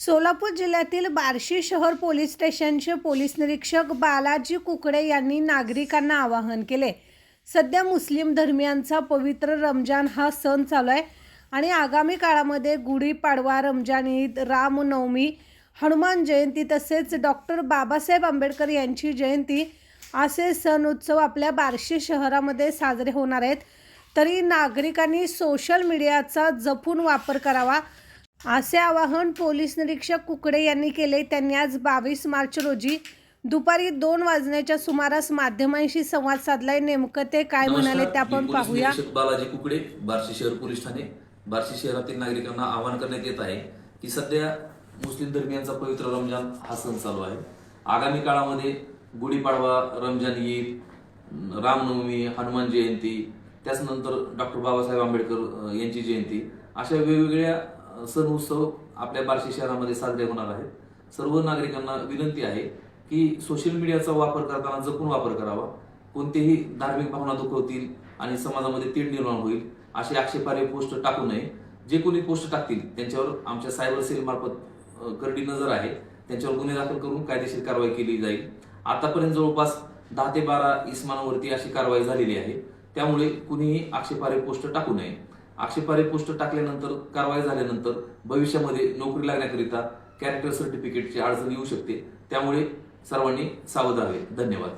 सोलापूर जिल्ह्यातील बार्शी शहर पोलीस स्टेशनचे पोलीस निरीक्षक बालाजी कुकडे यांनी नागरिकांना आवाहन केले. सध्या मुस्लिम धर्मियांचा पवित्र रमजान हा सण चालू आहे आणि आगामी काळामध्ये गुढीपाडवा रमजान ईद रामनवमी हनुमान जयंती तसेच डॉक्टर बाबासाहेब आंबेडकर यांची जयंती असे सण उत्सव आपल्या बार्शी शहरामध्ये साजरे होणार आहेत. तरी नागरिकांनी सोशल मीडियाचा जपून वापर करावा असे आवाहन पोलीस निरीक्षक कुकडे यांनी केले. त्यांनी आज बावीस मार्च रोजी दुपारी दोन वाजण्याच्या सुमारास माध्यमांशी संवाद साधलाय. नेमकं ते काय म्हणाले ते आपण पाहूया. बालाजी कुकडे बार्शी शहर पोलीस ठाणे. बार्शी शहरातील नागरिकांना आवाहन करण्यात येत आहे की सध्या मुस्लिम धर्मियांचा पवित्र रमजान हा सण चालू आहे. आगामी काळामध्ये गुढीपाडवा रमजान ईद रामनवमी हनुमान जयंती त्याचनंतर डॉक्टर बाबासाहेब आंबेडकर यांची जयंती अशा वेगवेगळ्या सण उत्सव आपल्या बार्शी शहरामध्ये साजरे होणार आहेत. सर्व नागरिकांना विनंती आहे की सोशल मीडियाचा वापर करताना जपून वापर करावा. कोणतेही धार्मिक भावना दुखवतील आणि समाजामध्ये तीड निर्माण होईल असे आक्षेपार्ह पोस्ट टाकू नये. जे कोणी पोस्ट टाकतील त्यांच्यावर आमच्या सायबर सेल मार्फत करडी नजर आहे. त्यांच्यावर गुन्हे दाखल करून कायदेशीर कारवाई केली जाईल. आतापर्यंत जवळपास दहा ते बारा इस्मानावरती अशी कारवाई झालेली आहे. त्यामुळे कुणीही आक्षेपार्ह पोस्ट टाकू नये. आक्षेपार्ह पोस्ट टाकल्यानंतर कारवाई झाल्यानंतर भविष्यामध्ये नोकरी लागण्याकरिता कॅरेक्टर सर्टिफिकेटची अडचण येऊ शकते. त्यामुळे सर्वांनी सावध राहावे. धन्यवाद.